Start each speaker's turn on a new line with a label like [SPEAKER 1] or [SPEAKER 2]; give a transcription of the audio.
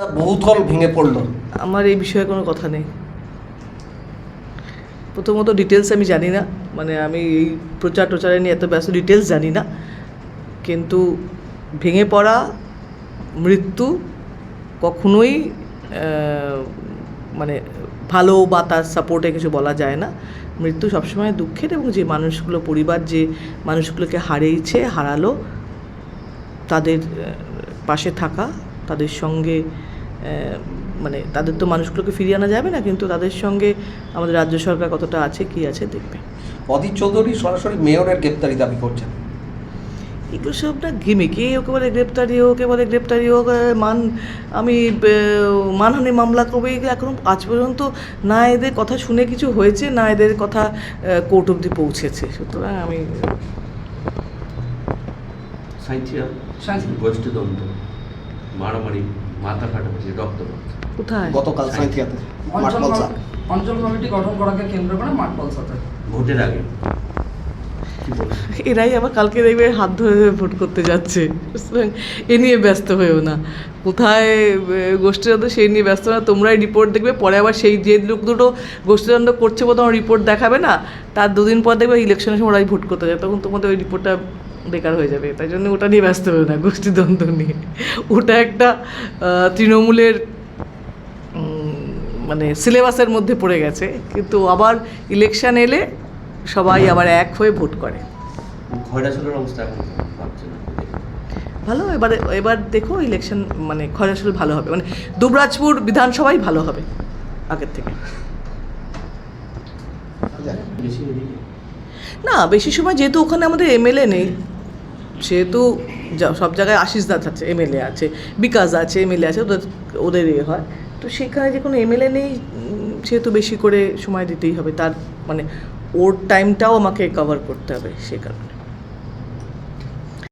[SPEAKER 1] বহুতল ভেঙে পড়ল।
[SPEAKER 2] আমার এই বিষয়ে কোনো কথা নেই। প্রথমত ডিটেলস আমি জানি না। মানে আমি এই প্রচার টোচারে নিয়ে এত ব্যস্ত ডিটেলস জানি না। কিন্তু ভেঙে পড়া, মৃত্যু কখনোই মানে ভালো বা তার সাপোর্টে কিছু বলা যায় না। মৃত্যু সবসময় দুঃখের এবং যে মানুষগুলো, পরিবার যে মানুষগুলোকে হারিয়েছে, হারালো, তাদের পাশে থাকা তাদের সঙ্গে মানে তাদের তো মানুষগুলোকে ফিরিয়ে আনা যাবে না কিন্তু তাদের সঙ্গে আমাদের রাজ্য সরকার কতটা আছে কি আছে দেখবে।
[SPEAKER 1] অধীর চৌধুরী সরাসরি মেয়রের গ্রেপ্তারি দাবি করছেন।
[SPEAKER 2] এগুলো সব না গেমে কে ওকে বলে গ্রেপ্তারি হোক কে বলে গ্রেপ্তারি হোক মান আমি মানহানি মামলা করব এগুলো এখন আজ পর্যন্ত না এদের কথা শুনে কিছু হয়েছে না এদের কথা কোর্ট অবধি পৌঁছেছে। সুতরাং আমি
[SPEAKER 3] সাঁইথিয়া
[SPEAKER 4] সাঁইথিয়া।
[SPEAKER 3] গোষ্ঠীদ্বন্দ্ব মারামারি মাথা ফাটাফাটি রক্তপাত
[SPEAKER 2] কোথায়?
[SPEAKER 1] গতকাল সাঁইথিয়াতে
[SPEAKER 4] অঞ্চল কমিটি গঠন করাকে কেন্দ্র করে মাঠ পলসাতে।
[SPEAKER 3] ভোটের আগে।
[SPEAKER 2] এরাই আবার কালকে দেখবে হাত ধরে ধরে ভোট করতে যাচ্ছে। সুতরাং এ নিয়ে ব্যস্ত হয়েও না। কোথায় গোষ্ঠীদ্বন্দ্ব সেই নিয়ে ব্যস্ত না। তোমরাই রিপোর্ট দেখবে পরে আবার সেই যে লোক দুটো গোষ্ঠীদ্বন্দ্ব করছে বলে তোমার রিপোর্ট দেখাবে না তার দুদিন পর দেখবে ইলেকশনের সময় ওরাই ভোট করতে যায়। তখন তোমাদের ওই রিপোর্টটা বেকার হয়ে যাবে তাই জন্য ওটা নিয়ে ব্যস্ত হয়েও না গোষ্ঠীদ্বন্দ্ব নিয়ে। ওটা একটা তৃণমূলের মানে সিলেবাসের মধ্যে পড়ে গেছে কিন্তু আবার ইলেকশন এলে সবাই আবার এক হয়ে ভোট করে।
[SPEAKER 3] অবস্থা
[SPEAKER 2] ভালো এবারে এবার দেখো ইলেকশন মানে খয়রাসুল ভালো হবে মানে দুবরাজপুর বিধানসভাই ভালো হবে আগের থেকে। না বেশি সময় যেহেতু ওখানে আমাদের এমএলএ নেই সেহেতু সব জায়গায় আশিস দাস আছে, এমএলএ আছে, বিকাশ আছে, এমএলএ আছে, ওদের ওদের ইয়ে হয়। তো সেখানে যে কোনো এমএলএ নেই সেহেতু বেশি করে সময় দিতেই হবে। তার মানে ওর টাইমটাও আমাকে কভার করতে হবে সে কারণে।